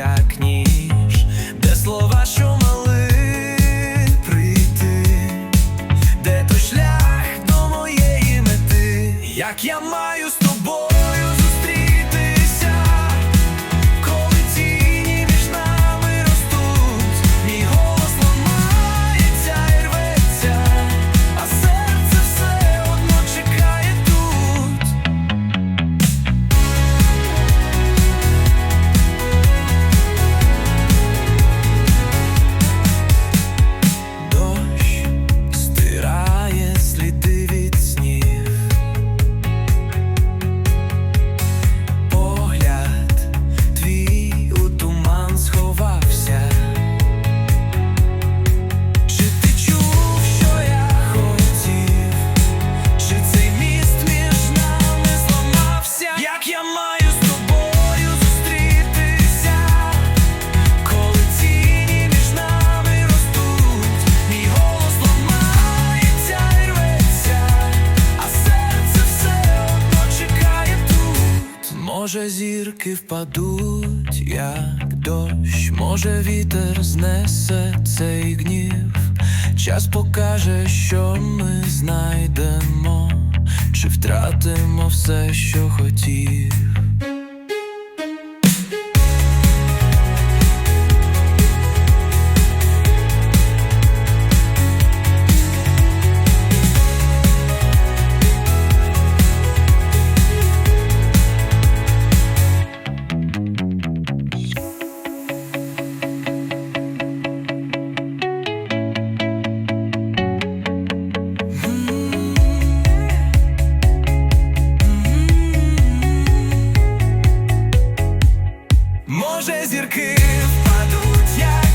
як ніж, де слова, що мали прийти, де той шлях до моєї мети, як я маю. може, зірки впадуть, як дощ, може, вітер знесе цей гнів, час покаже, що ми знайдемо, чи втратимо все, що хотів. може зірки впадуть як